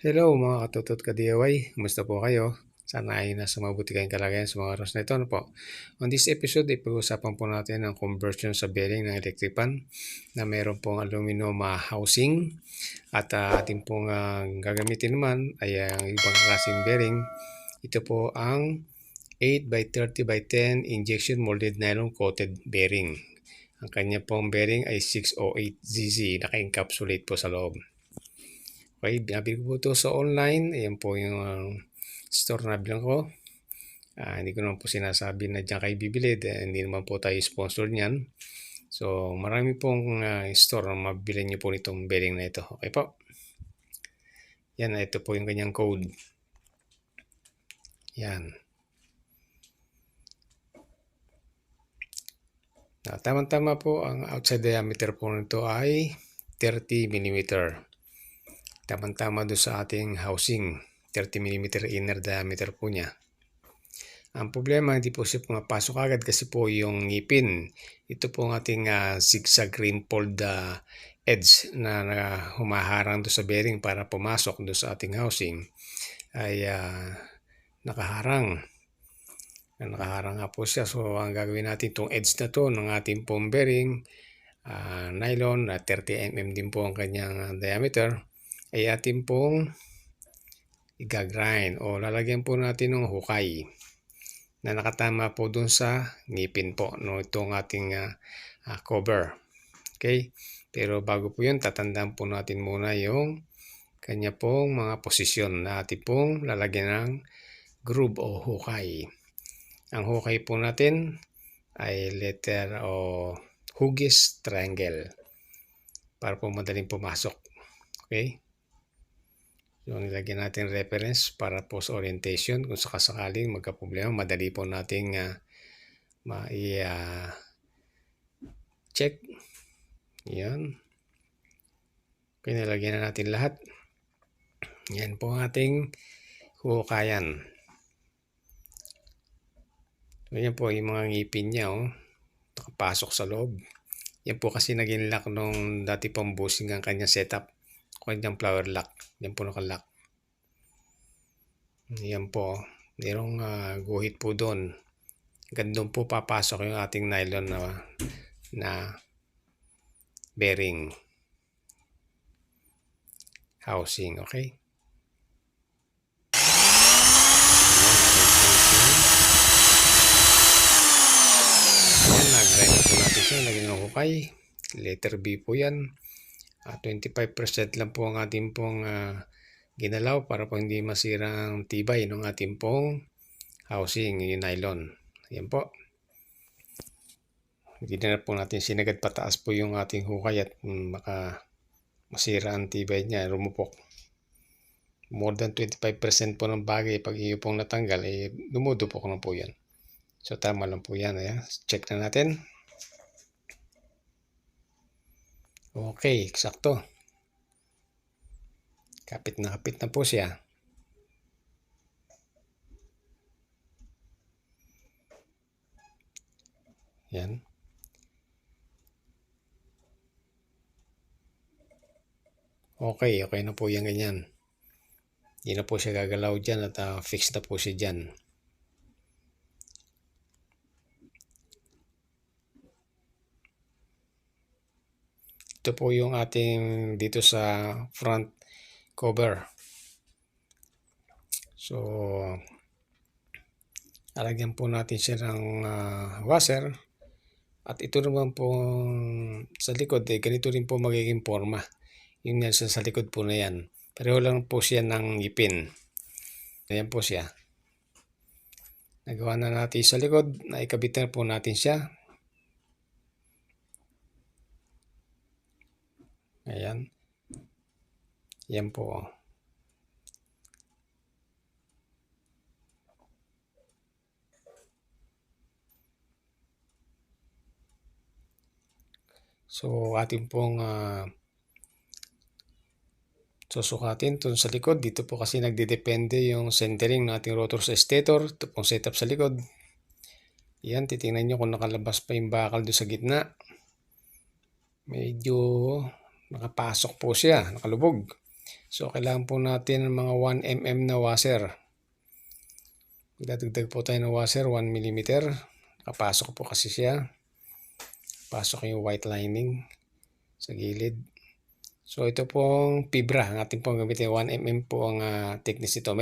Hello mga katutot ka DIY, kumusta po kayo? Sana ay nasa mabuti kayong kalagayan sa mga oras na ito. Ano po? On this episode, ipag-usapan po natin ang conversion sa bearing ng electric pan na meron pong aluminum uh, housing at uh, ating pong uh, gagamitin naman ay ang ibang klaseng bearing. Ito po ang 8 by 30 by 10 injection molded nylon coated bearing. Ang kanya pong bearing ay 608ZZ, naka-encapsulate po sa loob. Okay, binabili ko po ito sa online. Ayan po yung uh, store na bilang ko. Uh, hindi ko naman po sinasabi na dyan kayo bibili. Dahil hindi naman po tayo sponsor niyan. So, marami pong uh, store na mabili niyo po nitong bearing na ito. Okay po. Yan, ito po yung kanyang code. Yan. Uh, Tama-tama po, ang outside diameter po nito ay 30 mm tamang-tama doon sa ating housing. 30mm inner diameter po niya. Ang problema, hindi po siya pumapasok agad kasi po yung ngipin. Ito po ang ating uh, zigzag rimfold uh, edge na, na humaharang doon sa bearing para pumasok doon sa ating housing ay uh, nakaharang. Nakaharang nga po siya. So, ang gagawin natin itong edge na to ng ating pong bearing, uh, nylon, uh, 30mm din po ang kanyang diameter ay atin pong igagrind o lalagyan po natin ng hukay na nakatama po dun sa ngipin po no itong ating uh, uh, cover. Okay? Pero bago po yun tatandaan po natin muna yung kanya pong mga posisyon na atin pong lalagyan ng groove o hukay. Ang hukay po natin ay letter o hugis triangle para po madaling pumasok. Okay So, nilagyan natin reference para po sa orientation. Kung sakasakaling magka-problema, madali po nating uh, ma-check. Uh, Yan. Okay, nilagyan na natin lahat. Yan po ating hukayan. So, yan po yung mga ngipin niya. Oh. Nakapasok sa loob. Yan po kasi naging lock nung dati pang busing ang kanyang setup kanyang flower lock. Yan po nakalock. Yan po. Merong uh, guhit po doon. Gandun po papasok yung ating nylon na, na bearing housing. Okay? Yan, nag-grind po natin siya. Lagyan ng hukay. Letter B po yan. Uh, ah, 25% lang po ang ating pong uh, ginalaw para po hindi masira ang tibay ng ating pong housing, yung nylon. Ayan po. Hindi na po natin sinagad pataas po yung ating hukay at maka masira ang tibay niya, rumupok. More than 25% po ng bagay pag iyo pong natanggal, eh, dumudupok na po yan. So tama lang po yan. Ayan. Check na natin. Okay, eksakto. Kapit na kapit na po siya. Yan. Okay, okay na po yan ganyan. Hindi na po siya gagalaw dyan at uh, fix na po siya dyan. Ito po yung ating dito sa front cover. So, alagyan po natin siya ng uh, washer. At ito naman po sa likod, eh, ganito rin po magiging forma. Yung yan sa, sa likod po na yan. Pareho lang po siya ng ipin. Ayan po siya. Nagawa na natin sa likod. Naikabit na po natin siya. Ayan. Yan po. So, ating pong uh, susukatin ito sa likod. Dito po kasi nagdidepende yung centering ng ating rotor sa stator. Ito pong setup sa likod. Yan, titingnan nyo kung nakalabas pa yung bakal doon sa gitna. Medyo nakapasok po siya, nakalubog. So, kailangan po natin ng mga 1 mm na washer. Dadagdag po tayo ng washer, 1 mm. Nakapasok po kasi siya. Pasok yung white lining sa gilid. So, ito pong fibra. Ang ating pong gamitin, 1 mm po ang uh, thickness ito.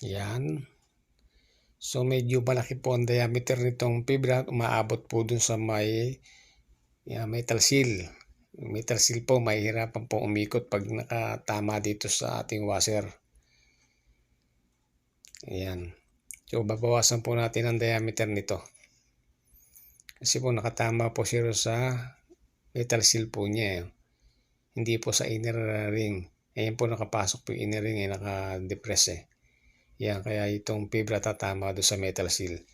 Yan. So medyo malaki po ang diameter nitong fibra. Umaabot po dun sa may yeah, metal seal. Metal seal po, mahirapan po umikot pag nakatama dito sa ating washer. Ayan. So babawasan po natin ang diameter nito. Kasi po nakatama po siya sa metal seal po niya. Eh. Hindi po sa inner ring. Ayan po nakapasok po yung inner ring eh, naka-depress eh. Yan, kaya itong fibra tatama doon sa metal seal.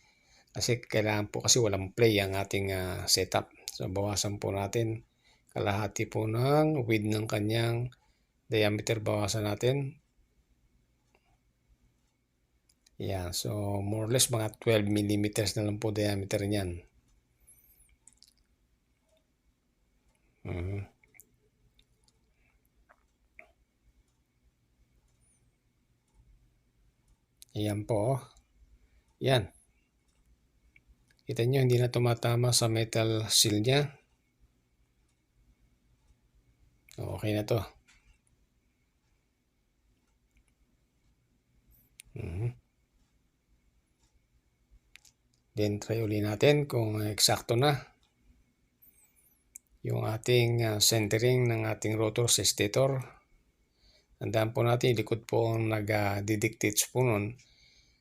Kasi kailangan po kasi walang play ang ating uh, setup. So bawasan po natin kalahati po ng width ng kanyang diameter bawasan natin. Yan, so more or less mga 12 millimeters na lang po diameter niyan. Uh Ayan po. Yan. Kita nyo, hindi na tumatama sa metal seal niya. Okay na to. Mm -hmm. Then try uli natin kung eksakto na yung ating uh, centering ng ating rotor sa stator. Tandaan po natin, likod po ang nag-didictates po nun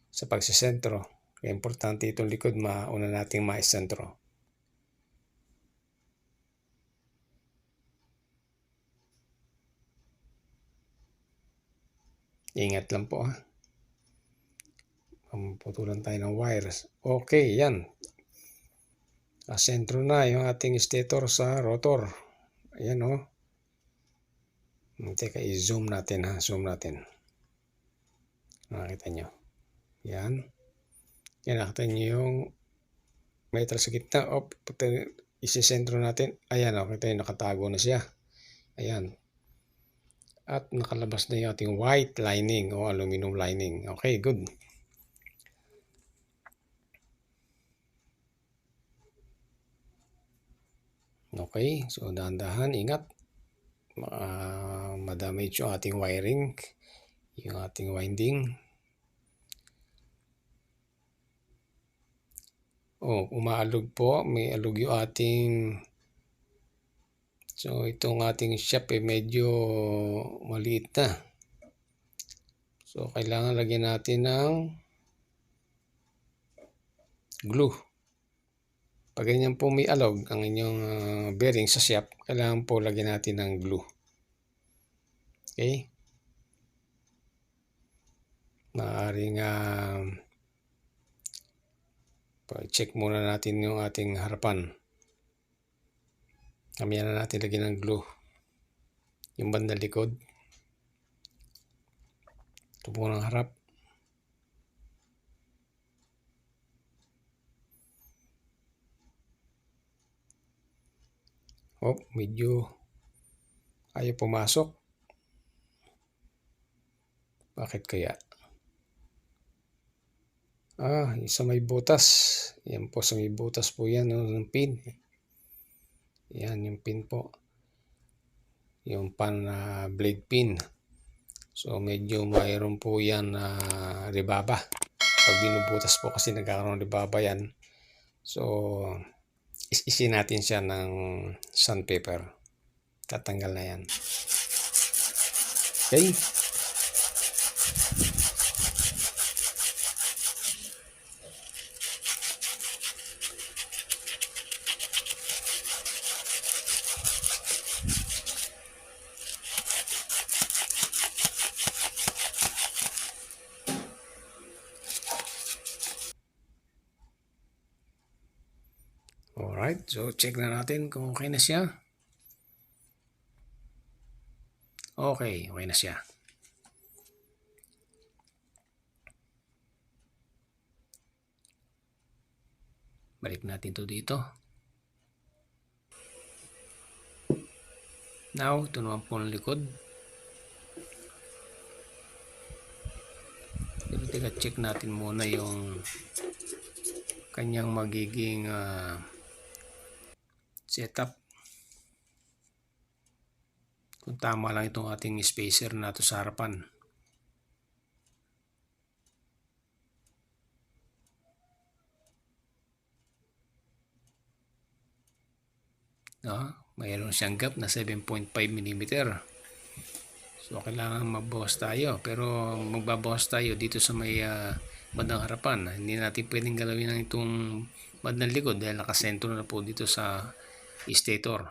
sa pagsisentro. Kaya importante itong likod, mauna nating maisentro. Ingat lang po ha. Putulan tayo ng wires. Okay, yan. Asentro na yung ating stator sa rotor. Ayan o. Oh. Teka, i-zoom natin ha. Zoom natin. Nakita nyo. Yan. Yan, nakita nyo yung metal sa gitna. O, isisentro natin. Ayan, o, kita nyo, nakatago na siya. Ayan. At nakalabas na yung ating white lining o aluminum lining. Okay, good. Okay, so dahan-dahan, ingat uh, madamage yung ating wiring, yung ating winding. Oh, umaalog po. May alog yung ating So, itong ating shop eh medyo maliit na. So, kailangan lagyan natin ng glue. Pag ganyan po may alog ang inyong uh, bearing sa shop, kailangan po lagyan natin ng glue. Okay? Maaaring uh, check muna natin yung ating harapan. Kamiyan na natin lagyan ng glue. Yung banda likod. Ito po ng harap. Oh, medyo ayaw pumasok. Bakit kaya? Ah, isa may butas. Yan po sa may butas po yan no, ng pin. Yan yung pin po. Yung pan uh, blade pin. So medyo mayroon po yan na uh, ribaba. Pag binubutas po kasi nagkakaroon ng ribaba yan. So isi natin siya ng sandpaper. Tatanggal na yan. Okay. So check na natin kung okay na siya. Okay, okay na siya. Balik natin to dito. Now, ito naman po ang likod. Pero teka, check natin muna yung kanyang magiging ah, setup. Kung tama lang itong ating spacer na ito sa harapan. No? Mayroon siyang gap na 7.5 mm. So, kailangan magbawas tayo. Pero magbabawas tayo dito sa may ah, bandang harapan. Hindi natin pwedeng galawin ng itong bandang likod dahil nakasentro na po dito sa stator.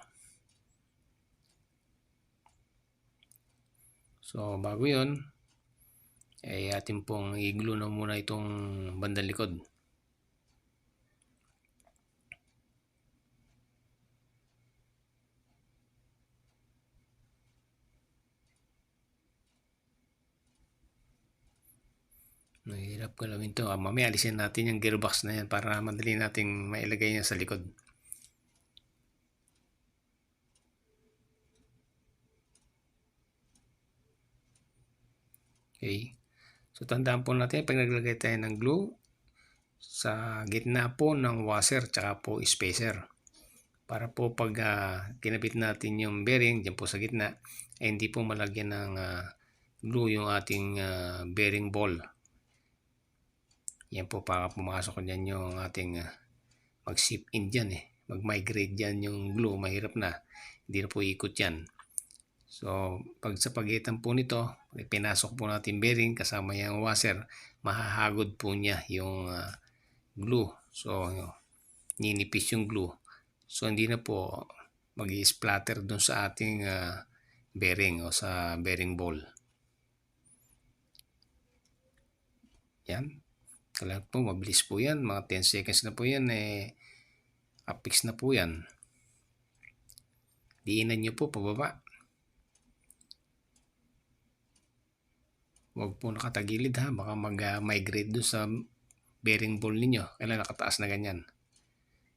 So, bago yun, ay atin pong i-glue na muna itong bandang likod. Mahirap galawin to. Ah, mamaya alisin natin yung gearbox na yan para madali nating mailagay yan sa likod. Okay. So tandaan po natin pag naglagay tayo ng glue sa gitna po ng washer tsaka po spacer. Para po pag uh, kinabit natin yung bearing dyan po sa gitna ay hindi po malagyan ng uh, glue yung ating uh, bearing ball. Yan po para pumasok dyan yung ating uh, mag-sip in dyan eh. Mag-migrate dyan yung glue. Mahirap na. Hindi na po ikot yan. So, pag sa pagitan po nito, pinasok po natin bearing kasama yung washer, mahahagod po niya yung uh, glue. So, ninipis yung glue. So, hindi na po mag-splatter dun sa ating uh, bearing o sa bearing ball. Yan. Kailangan po, mabilis po yan. Mga 10 seconds na po yan. Eh, upfix na po yan. Diinan nyo po pababa. Huwag po nakatagilid ha. Baka mag-migrate doon sa bearing ball ninyo. Kailan nakataas na ganyan.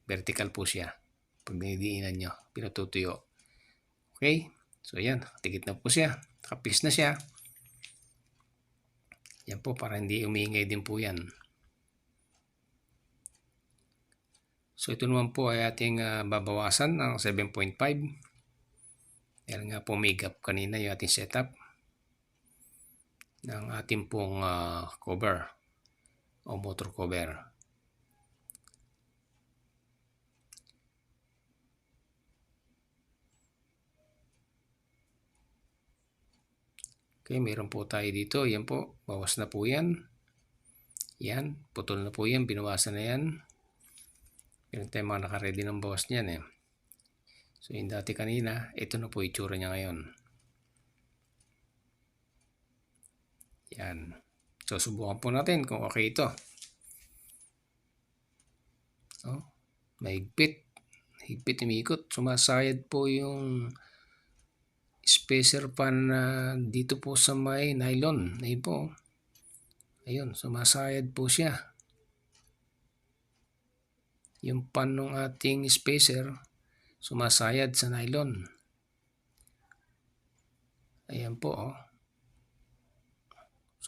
Vertical po siya. Pag nidiinan nyo. Pinatutuyo. Okay. So yan. Tigit na po siya. Nakapis na siya. Yan po para hindi umingay din po yan. So ito naman po ay ating uh, babawasan ng 7.5. Dahil nga po may gap kanina yung ating setup ng ating pong uh, cover o motor cover. Okay, meron po tayo dito. Yan po, bawas na po yan. Yan, putol na po yan. Binawasan na yan. Meron tayo mga nakaredy ng bawas niyan eh. So, yung dati kanina, ito na po itsura niya ngayon. Yan. So, subukan po natin kung okay ito. Oh, mahigpit. Higpit umikot. Sumasayad po yung spacer pan na dito po sa may nylon. Ayun po. Ayun, sumasayad po siya. Yung pan ng ating spacer sumasayad sa nylon. Ayan po oh.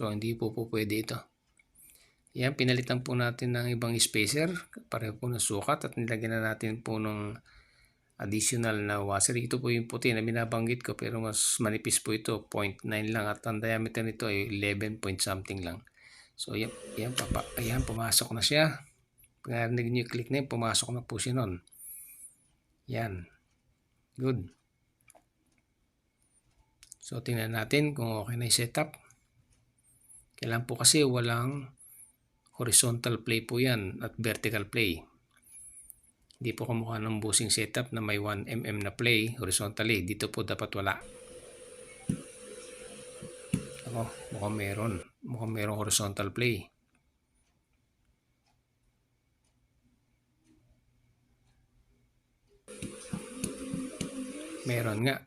So hindi po po pwede ito. Yan, pinalitan po natin ng ibang spacer. Pareho po ng sukat at nilagyan na natin po ng additional na washer. Ito po yung puti na binabanggit ko pero mas manipis po ito. 0.9 lang at ang diameter nito ay 11 point something lang. So yan, yan, papa, ayan pumasok na siya. Pag narinig nyo click na yun, pumasok na po siya nun. Yan. Good. So tingnan natin kung okay na yung setup. Kailan po kasi walang horizontal play po yan at vertical play. Hindi po kumukha ng busing setup na may 1mm na play horizontally. Dito po dapat wala. Ako, mukhang meron. Mukhang meron horizontal play. Meron nga.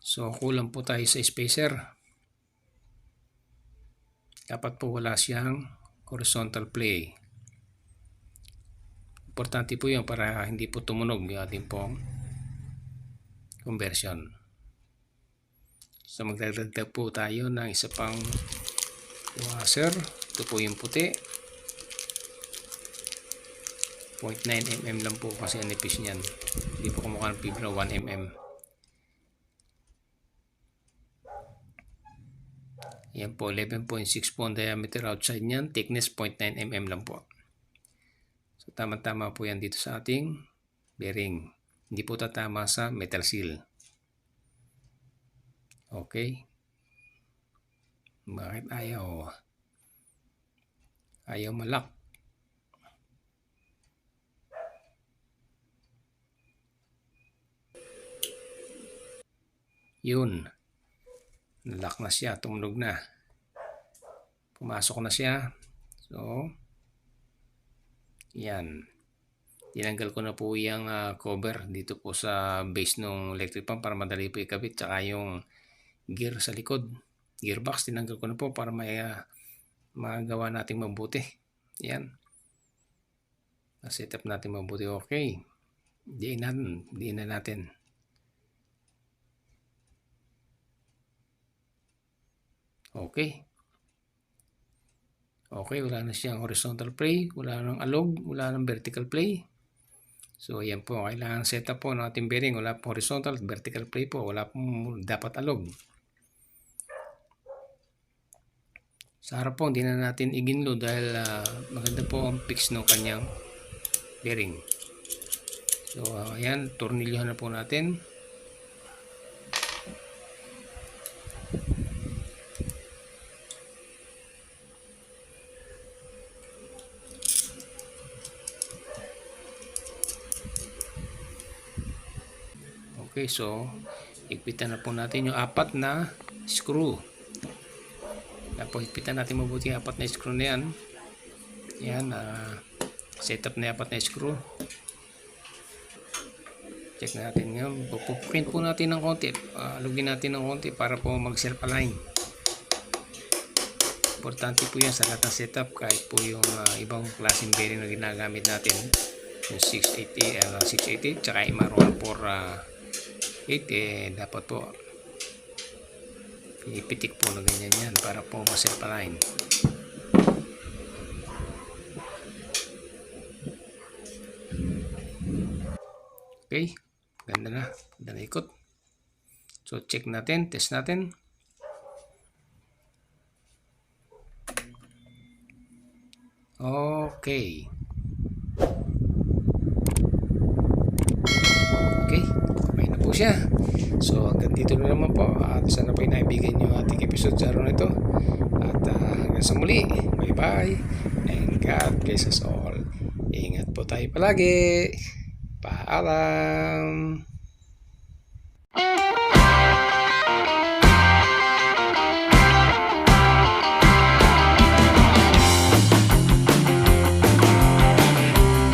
So, kulang po tayo sa spacer. Dapat po wala siyang horizontal play. Importante po yun para hindi po tumunog yung ating pong conversion. So magdagdag po tayo ng isa pang washer. Ito po yung puti. 0.9 mm lang po kasi ang nipis niyan. Hindi po kumukha ng fibra 1 mm. Yan po, 11.6 po ang diameter outside niyan. Thickness 0.9 mm lang po. So tama-tama po yan dito sa ating bearing. Hindi po tatama sa metal seal. Okay. Bakit ayaw? Ayaw malak. Yun. Nalak na siya. Tumunog na. Pumasok na siya. So, yan. Tinanggal ko na po yung ah, cover dito po sa base ng electric pump para madali po ikabit. Tsaka yung gear sa likod. Gearbox tinanggal ko na po para may ah, magawa natin mabuti. Yan. Na-set natin mabuti. Okay. Diin na, diin na natin. Okay. Okay, wala na siyang horizontal play, wala nang alog, wala nang vertical play. So, yan po. Kailangan setup po ng ating bearing. Wala pong horizontal, vertical play po. Wala pong dapat alog. Sa harap po, hindi na natin iginlo dahil ah, maganda po ang fix ng kanyang bearing. So, ah, ayan. Tornilyohan na po natin. Okay, so higpitan na po natin yung apat na screw. Tapos higpitan natin mabuti yung apat na screw na yan. Yan, ah, setup na yung apat na screw. Check natin ngayon. Pupukin po natin ng konti. Uh, lugin natin ng konti para po mag-self align. Importante po yan sa lahat ng setup kahit po yung ah, ibang klaseng bearing na ginagamit natin. Yung 680, uh, 680 tsaka MR1 for uh, 8 eh dapat po ipitik po na ganyan yan para po ma-self align okay ganda na ganda na ikot. So check natin test natin. Okay, okay na po siya. So hanggang dito na naman po. At sana po inaibigan nyo ang ating episode sa araw na ito. At ah, hanggang sa muli. Bye-bye. And God bless us all. Ingat po tayo palagi. Paalam.